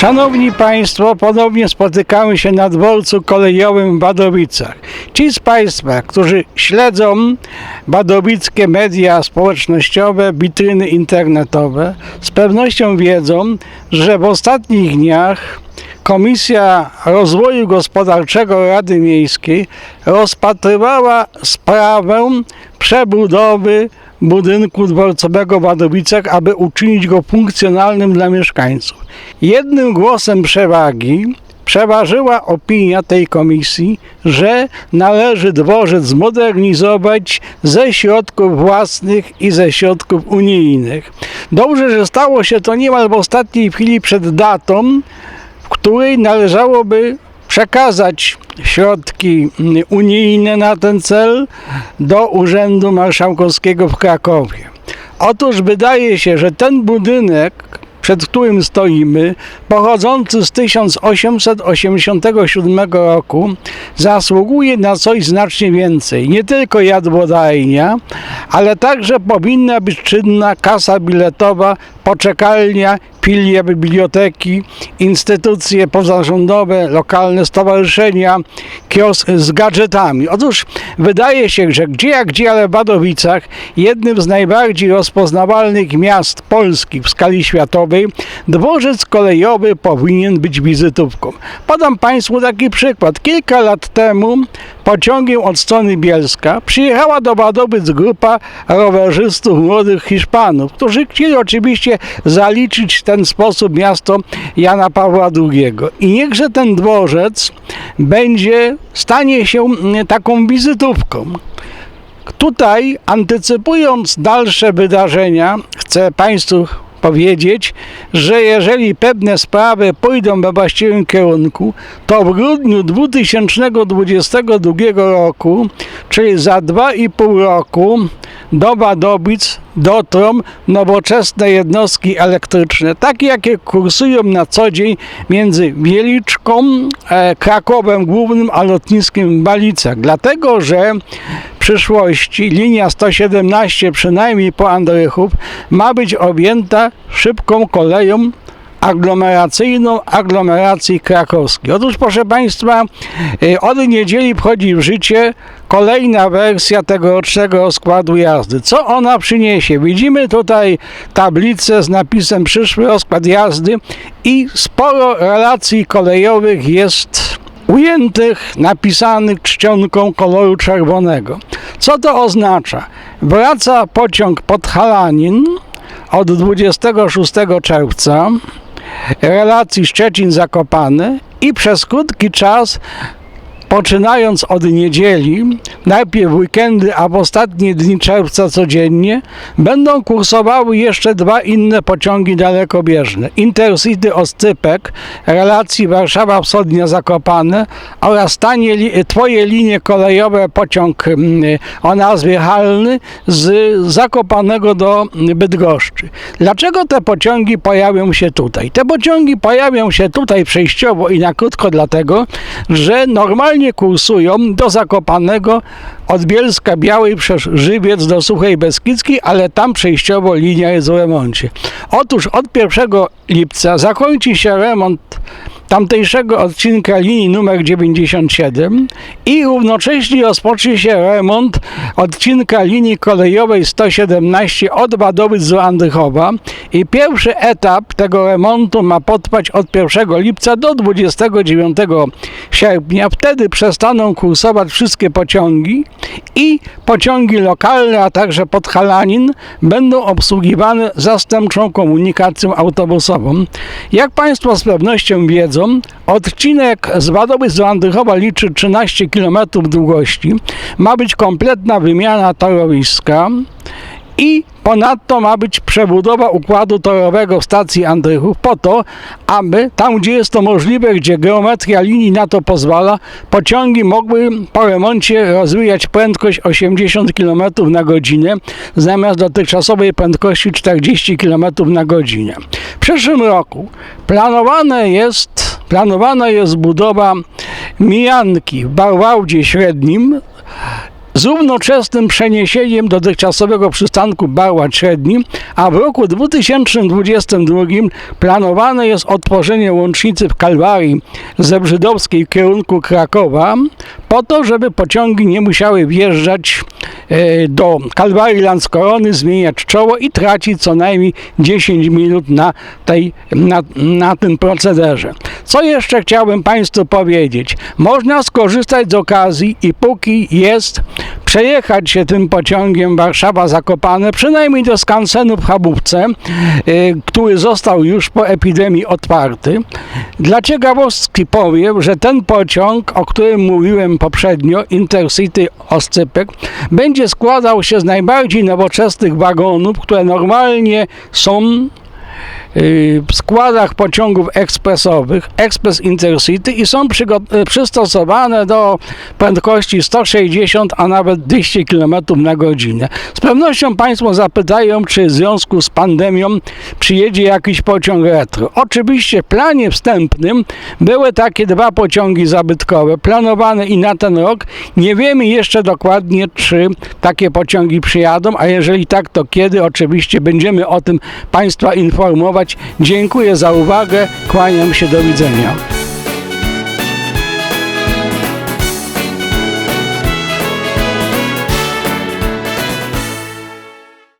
Szanowni Państwo, ponownie spotykamy się na dworcu kolejowym w Badowicach. Ci z Państwa, którzy śledzą badowickie media społecznościowe, witryny internetowe, z pewnością wiedzą, że w ostatnich dniach Komisja Rozwoju Gospodarczego Rady Miejskiej rozpatrywała sprawę przebudowy budynku dworcowego w Wadowicach, aby uczynić go funkcjonalnym dla mieszkańców. Jednym głosem przewagi przeważyła opinia tej komisji, że należy dworzec zmodernizować ze środków własnych i ze środków unijnych. Dobrze, że stało się to niemal w ostatniej chwili przed datą, w której należałoby przekazać środki mm, unijne na ten cel do Urzędu Marszałkowskiego w Krakowie. Otóż wydaje się, że ten budynek, przed którym stoimy, pochodzący z 1887 roku, zasługuje na coś znacznie więcej. Nie tylko jadłodajnia, ale także powinna być czynna kasa biletowa, poczekalnia, filia biblioteki, instytucje pozarządowe, lokalne stowarzyszenia, kiosk z gadżetami. Otóż wydaje się, że gdzie jak gdzie, ale w Badowicach, jednym z najbardziej rozpoznawalnych miast Polski w skali światowej, dworzec kolejowy powinien być wizytówką. Podam Państwu taki przykład. Kilka lat temu pociągiem od strony Bielska przyjechała do Wadowic grupa rowerzystów młodych Hiszpanów, którzy chcieli oczywiście zaliczyć w ten sposób miasto Jana Pawła II. I niechże ten dworzec będzie, stanie się mm, taką wizytówką. Tutaj, antycypując dalsze wydarzenia, chcę Państwu powiedzieć, że jeżeli pewne sprawy pójdą we właściwym kierunku, to w grudniu 2022 roku, czyli za dwa i pół roku, do Wadowic dotrą nowoczesne jednostki elektryczne, takie jakie kursują na co dzień między Wieliczką, e, Krakowem Głównym, a lotniskiem w Balicach. Dlatego, że przyszłości linia 117, przynajmniej po Andrychów, ma być objęta szybką koleją aglomeracyjną aglomeracji krakowskiej. Otóż, proszę Państwa, y, od niedzieli wchodzi w życie kolejna wersja tegorocznego rozkładu jazdy. Co ona przyniesie? Widzimy tutaj tablicę z napisem przyszły rozkład jazdy i sporo relacji kolejowych jest ujętych, napisanych czcionką koloru czerwonego. Co to oznacza? Wraca pociąg Podhalanin od 26 czerwca relacji Szczecin-Zakopane i przez krótki czas poczynając od niedzieli, najpierw weekendy, a w ostatnie dni czerwca codziennie, będą kursowały jeszcze dwa inne pociągi dalekobieżne. Intercity Oscypek, relacji Warszawa Wschodnia Zakopane oraz tanie twoje linie kolejowe pociąg mm, o nazwie Halny z Zakopanego do Bydgoszczy. Dlaczego te pociągi pojawią się tutaj? Te pociągi pojawią się tutaj przejściowo i na krótko dlatego, że normalnie kursują do Zakopanego od Bielska Białej przez Żywiec do Suchej Beskidzkiej, ale tam przejściowo linia jest w remoncie. Otóż od 1 lipca zakończy się remont tamtejszego odcinka linii numer 97 i równocześnie rozpocznie się remont odcinka linii kolejowej 117 od Wadowic do Andrychowa i pierwszy etap tego remontu ma potrwać od 1 lipca do 29 sierpnia. Wtedy przestaną kursować wszystkie pociągi i pociągi lokalne, a także Podhalanin będą obsługiwane zastępczą komunikacją autobusową. Jak Państwo z pewnością wiedzą, odcinek z Wadowic do Andrychowa liczy 13 km długości. Ma być kompletna wymiana torowiska i ponadto ma być przebudowa układu torowego w stacji Andrychów po to, aby tam, gdzie jest to możliwe, gdzie geometria linii na to pozwala, pociągi mogły po remoncie rozwijać prędkość 80 km na godzinę zamiast dotychczasowej prędkości 40 km na godzinę. W przyszłym roku planowane jest, planowana jest budowa mijanki w Bałwałdzie Średnim z równoczesnym przeniesieniem dotychczasowego przystanku Bałat Średni, a w roku 2022 planowane jest otworzenie łącznicy w Kalwarii ze Brzydowskiej w kierunku Krakowa, po to, żeby pociągi nie musiały wjeżdżać e, do Kalwarii Landskorony, zmieniać czoło i tracić co najmniej 10 minut na, tej, na, na tym procederze. Co jeszcze chciałbym Państwu powiedzieć? Można skorzystać z okazji i póki jest, przejechać się tym pociągiem Warszawa-Zakopane, przynajmniej do skansenu w Chabówce, y, który został już po epidemii otwarty. Dla ciekawostki powiem, że ten pociąg, o którym mówiłem poprzednio, Intercity Oscypek, będzie składał się z najbardziej nowoczesnych wagonów, które normalnie są w składach pociągów ekspresowych, Express Intercity i są y, przystosowane do prędkości 160, a nawet 200 km na godzinę. Z pewnością Państwo zapytają, czy w związku z pandemią przyjedzie jakiś pociąg retro. Oczywiście w planie wstępnym były takie dwa pociągi zabytkowe, planowane i na ten rok. Nie wiemy jeszcze dokładnie, czy takie pociągi przyjadą, a jeżeli tak, to kiedy? Oczywiście będziemy o tym Państwa informować. Dziękuję za uwagę, kłaniam się, do widzenia.